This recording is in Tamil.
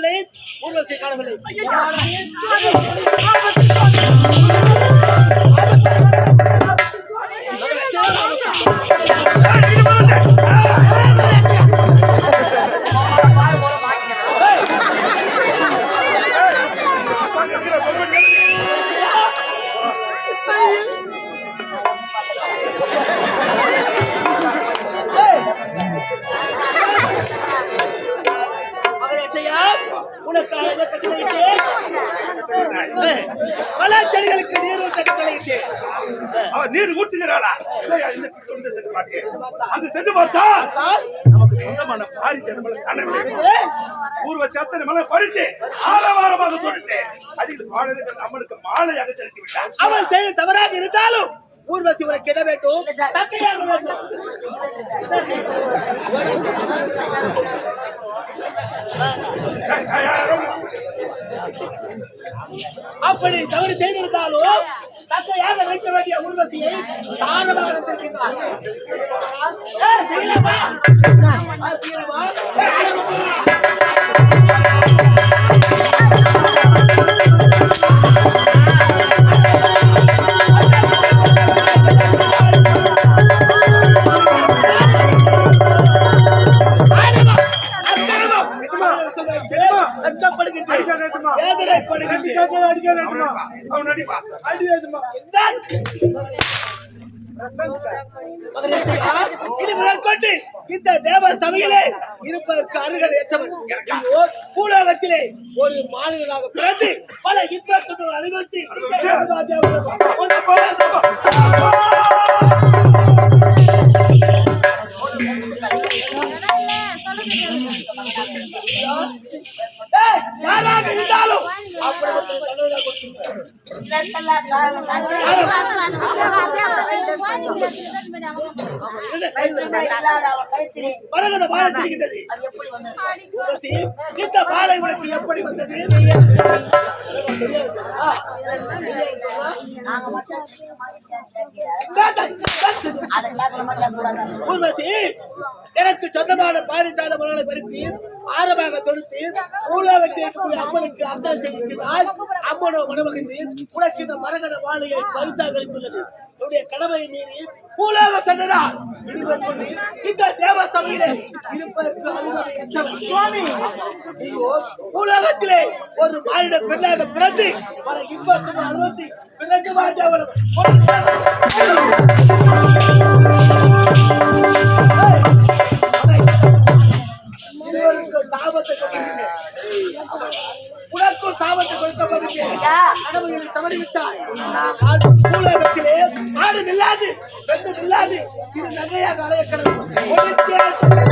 காணவில்லை. ஊர்வசி காணவில்லை. ஏய், பல செடிகளுக்கு நீர் கட்டளையிட்டேன் அவ நீர் இந்த இந்த சென்று பார்த்தேன். அந்த சென்று பார்த்தா நமக்கு சொந்தமான பாரி ஜனமலை காணவில்லை பூர்வ சத்தனை மலை பறித்து ஆரவாரமாக சொல்லிட்டு அடியில் பாடலுக்கு அம்மனுக்கு மாலையாக செலுத்தி விட்டார். அவன் செய்த தவறாக இருந்தாலும் ஊர்வசி உனக்கு என்ன வேண்டும்? தக்கையாக வேண்டும். அப்படி தவறு செய்திருந்தாலும் தக்கையாக வைக்க வேண்டிய ஊர்வசியை தானமாக வைத்திருக்கிறார். தீரமா? தீரமா? வேதனைப்படுகின்றேன். அவன் இந்த தேவ சபையிலே இருப்பதற்கு அருகதை ஏற்றவன் ஐயோ, பூலோகத்திலே ஒரு மாநிலனாக பிறந்து பல இன்பத்துடன் அனுபவித்து இந்த எப்படி வந்தது ஊர்வசி எனக்கு சொந்தமான பாரிசாத மலர்களை பருத்தி ஆரமாக தொடுத்து ஊழலுக்கு இருக்கக்கூடிய அம்மனுக்கு அர்த்தம் செய்திருக்கிறார் அம்மனோ மனமகிழ்ந்து உனக்கு இந்த மரகத வாழையை பரிசாக அளித்துள்ளது. என்னுடைய கடமையை மீறி பூலோக சென்றதா இடிவெற்பொழுது இந்த தேவ சபையிலே இருப்பதற்கு அருகதை சுவாமி ஐயோ, பூலோகத்திலே ஒரு மாநில பெண்ணாக பிறந்து பல இன்பத்துடன் அனுபவித்து பிறகு வாஜாவனம் உனக்கும் சாபத்தை. கடவுளில் தவறிவிட்டாய். நான் பூலோகத்திலே ஆடும் இல்லாது பெண்ணும் இல்லாது இது நகையாக அலைய கடவுள்